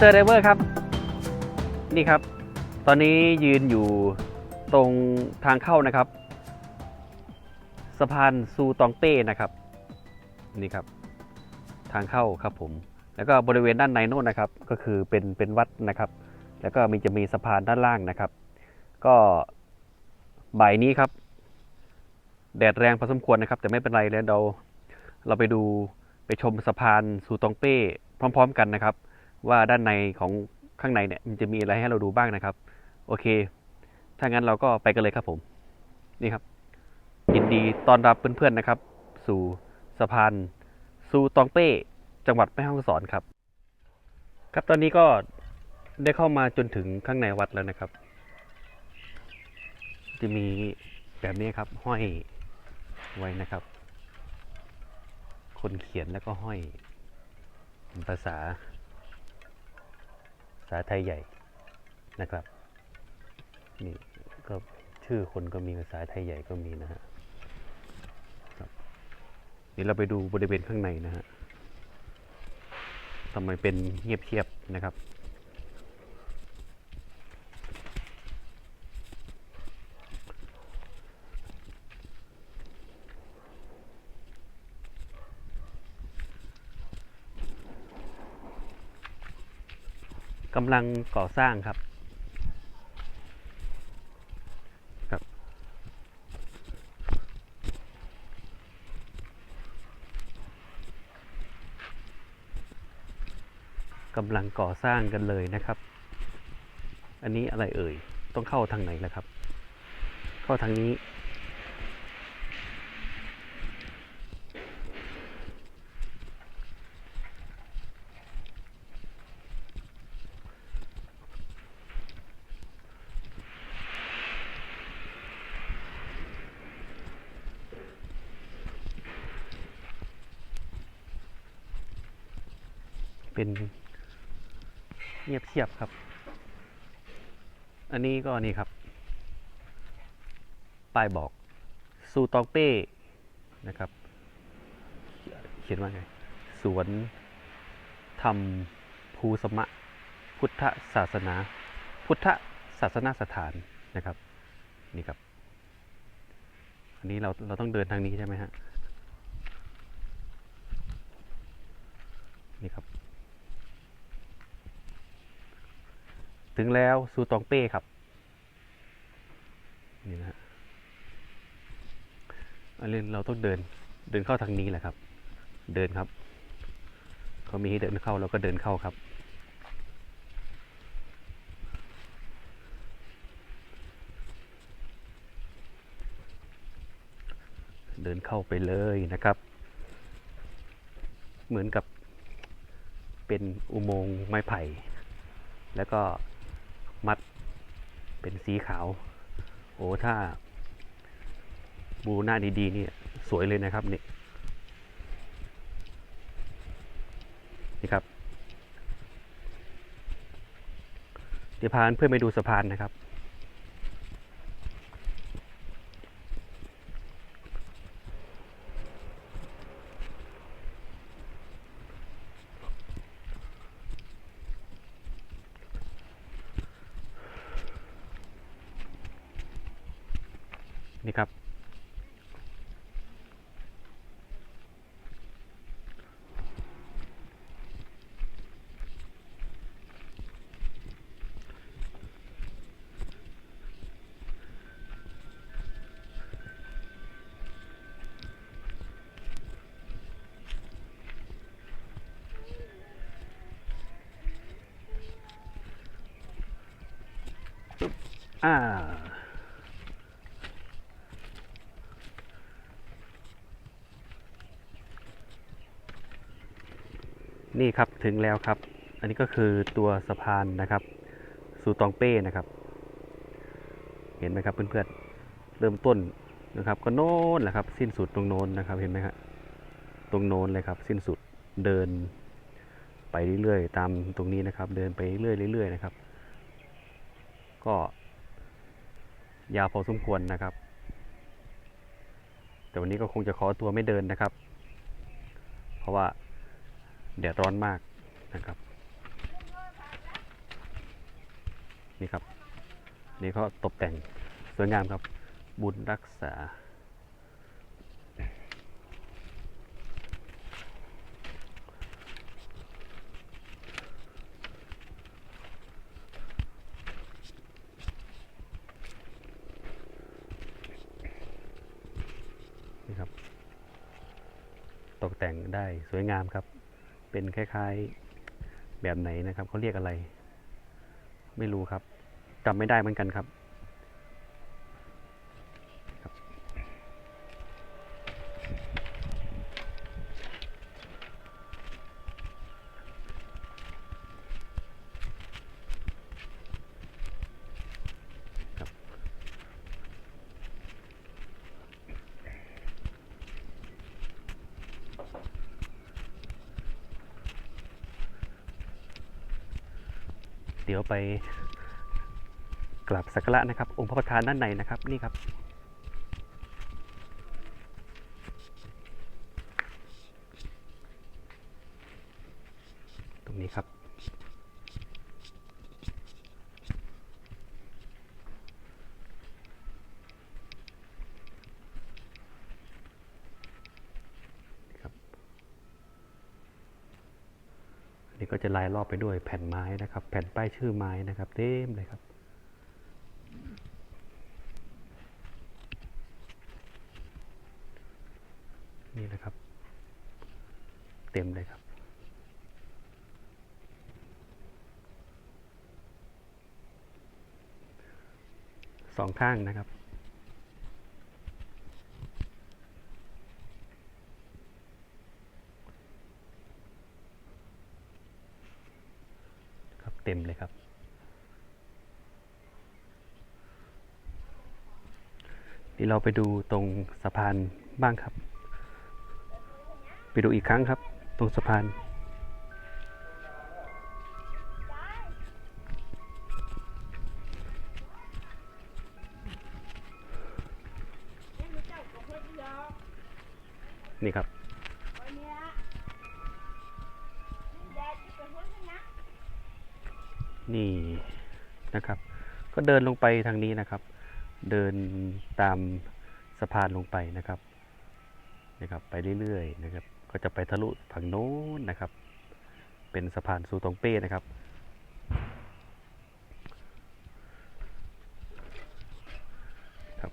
สเตอร์ไดเวอร์ครับ นี่ครับ ตอนนี้ยืนอยู่ตรงทางเข้านะครับ สะพานซูตองเป้นะครับ นี่ครับ ทางเข้าครับผม แล้วก็บริเวณด้านในโน่นนะครับ ก็คือเป็นเป็นวัดนะครับ แล้วก็มีจะมีสะพานด้านล่างนะครับ ก็บ่ายนี้ครับ แดดแรงพอสมควรนะครับ แต่ไม่เป็นไรแล้วเราเราไปดูไปชมสะพานซูตองเป้พร้อม ๆ กันนะครับ ว่าด้านในของข้างในเนี่ยมันจะมีอะไรให้เราดูบ้างนะครับ โอเค ถ้างั้นเราก็ไปกันเลยครับผม นี่ครับ ยินดีต้อนรับเพื่อนๆนะครับ สู่สะพานซูตองเป้จังหวัดแม่ฮ่องสอนครับ ครับตอนนี้ก็ได้เข้ามาจนถึงข้างในวัดแล้วนะครับ จะมีแบบนี้ครับ ห้อยไว้นะครับ คนเขียนแล้วก็ห้อยภาษา ษาไทยใหญ่นะครับนี่ก็ชื่อคนก็มีภาษาไทยใหญ่ก็มีนะฮะครับเดี๋ยวเราไปดูบริเวณข้างในนะฮะทำไมเป็นเงียบเงียบนะครับ กำลังก่อสร้างครับ ครับ กำลังก่อสร้างกันเลยนะครับ อันนี้อะไรเอ่ย ต้องเข้าทางไหนล่ะครับ เข้าทางนี้ เงียบเชียบครับ อันนี้ก็นี่ครับ ป้ายบอกซูตองเป้นะครับ เขียนว่าไง สวนธรรมภูสมะ พุทธศาสนา พุทธศาสนาสถานนะครับ นี่ครับ อันนี้เราเราต้องเดินทางนี้ใช่ไหมฮะ นี่ครับ ถึงแล้วซูตองเป้ครับ นี่นะฮะอันนี้เราต้องเดิน เดินเข้าทางนี้แหละครับ เดินครับเขามีให้เดินเข้าเราก็เดินเข้าครับ เดินเข้าไปเลยนะครับ เหมือนกับเป็นอุโมงค์ไม้ไผ่ แล้วก็ มัดเป็นสีขาว โอ้ถ้าบูหน้าดีๆนี่สวยเลยนะครับนี่นี่ครับเดี๋ยวพาเพื่อนไปดูสะพานนะครับ อ่านี่ครับถึงแล้วครับ อันนี้ก็คือตัวสะพานนะครับ สู่ตองเป้นะครับ เห็นไหมครับเพื่อนๆเริ่มต้นนะครับ ก็โน้นแหละครับ สิ้นสุดตรงโน้นนะครับเห็นไหมครับตรงโน้นเลยครับ สิ้นสุดเดิน ไปเรื่อยๆตามตรงนี้นะครับ เดินไปเรื่อยๆเรื่อยๆนะครับ ก็ ยาวพอสมควรนะครับ แต่วันนี้ก็คงจะขอตัวไม่เดินนะครับ เพราะว่าเดือดร้อนมากนะครับ นี่ครับ นี่เขาตกแต่งสวยงามครับ บุญรักษา ได้สวยงามครับ เป็นคล้ายๆแบบไหนนะครับเขาเรียกอะไร ไม่รู้ครับจำไม่ได้เหมือนกันครับครับ เดี๋ยวไปกราบสักการะนะครับ องค์พระประธานด้านในนะครับ นี่ครับ ตรงนี้ครับ ครับ อันนี้ ก็จะลายรอบไปด้วยแผ่นไม้นะครับ แผ่นป้ายชื่อไม้นะครับเต็มเลยครับนี่นะครับ เต็มเลยครับ สองข้างนะครับ เต็มเลยครับ นี่เราไปดูตรงสะพานบ้างครับ ไปดูอีกครั้งครับ ตรงสะพานนี่ครับ ก็เดินลงไปทางนี้นะครับ เดินตามสะพานลงไปนะครับนะครับ ไปเรื่อยๆนะครับ ก็จะไปทะลุฝั่งโน้นนะครับ เป็นสะพานซูตงเป้นะครับ ครับ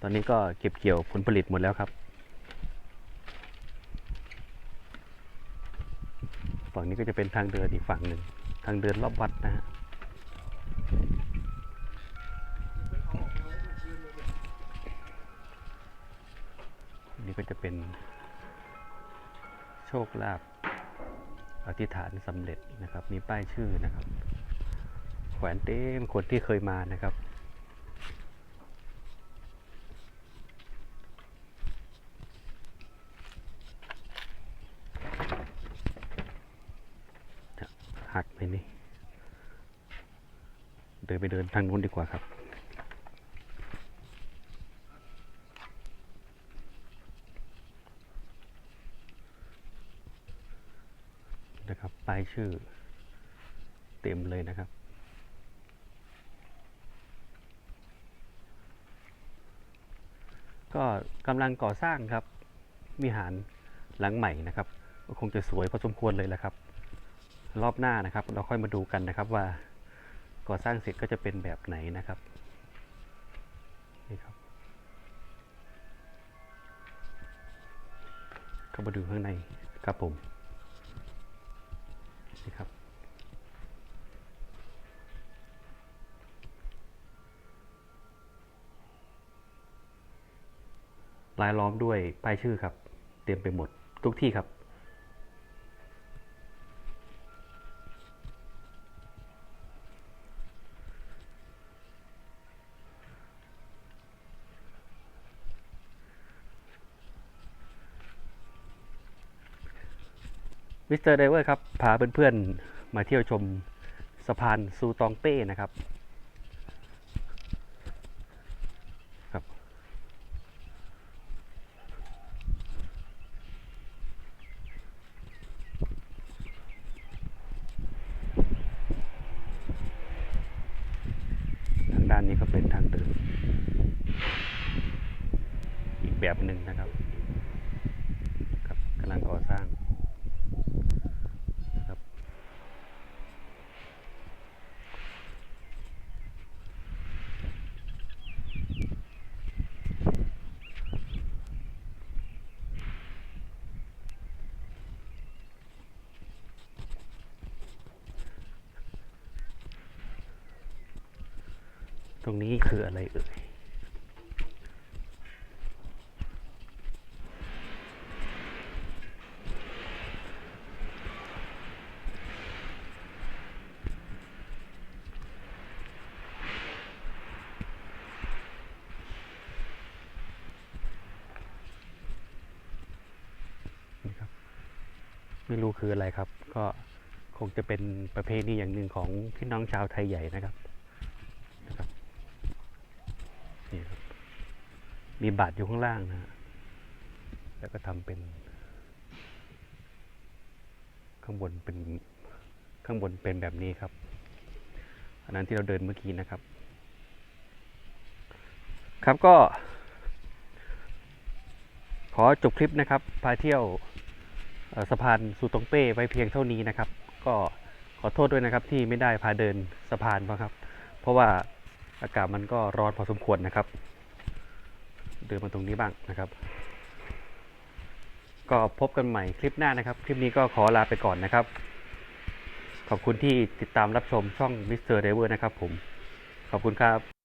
ตอนนี้ก็เก็บเกี่ยวผลผลิตหมดแล้วครับฝั่งนี้ก็จะเป็นทางเดินอีกฝั่งหนึ่งทางเดินรอบวัดนะฮะ นนี้ก็จะเป็น โชคลาภอธิษฐานสำเร็จนะครับ มีป้ายชื่อนะครับ แขวนเต็มคนที่เคยมานะครับ หักไปนี่ เดินไปเดินทางนู้นดีกว่าครับ นะครับป้าย ชื่อเต็มเลยนะครับ ก็กำลังก่อสร้างครับ วิหารหลังใหม่นะครับก็คงจะสวยพอสมควรเลยแหละครับ รอบหน้านะครับ เราค่อยมาดูกันนะครับว่าก่อสร้างเสร็จก็จะเป็นแบบไหนนะครับนี่ครับเข้ามาดูข้างในครับผม ลายล้อมด้วยป้ายชื่อครับ เต็มไปหมดทุกที่ครับ มิสเตอร์ไดเวอร์ครับ พาเพื่อนๆ มาเที่ยวชมสะพานซูตองเป้นะครับ ค นะครับครับกำลังก่อสร้างนะครับตรงนี้คืออะไรเอ่ย ไม่รู้คืออะไรครับ ก็คงจะเป็นประเพณีอย่างหนึ่งของพี่น้องชาวไทยใหญ่นะครับนะครับนี่ครับมีบาทอยู่ข้างล่างนะฮะแล้วก็ทำเป็น ข้างบนเป็นข้างบนเป็นแบบนี้ครับ อันนั้นที่เราเดินเมื่อกี้นะครับ ครับก็ ขอจบคลิปนะครับ พาเที่ยว สะพานสุตงเป้ไว้เพียงเท่านี้นะครับ ก็ขอโทษด้วยนะครับที่ไม่ได้พาเดินสะพานเพราะครับ เพราะว่าอากาศมันก็ร้อนพอสมควรนะครับ เดินมาตรงนี้บ้างนะครับ ก็พบกันใหม่คลิปหน้านะครับ คลิปนี้ก็ขอลาไปก่อนนะครับ ขอบคุณที่ติดตามรับชมช่อง Mr. d i v e r นะครับผม ขอบคุณครับ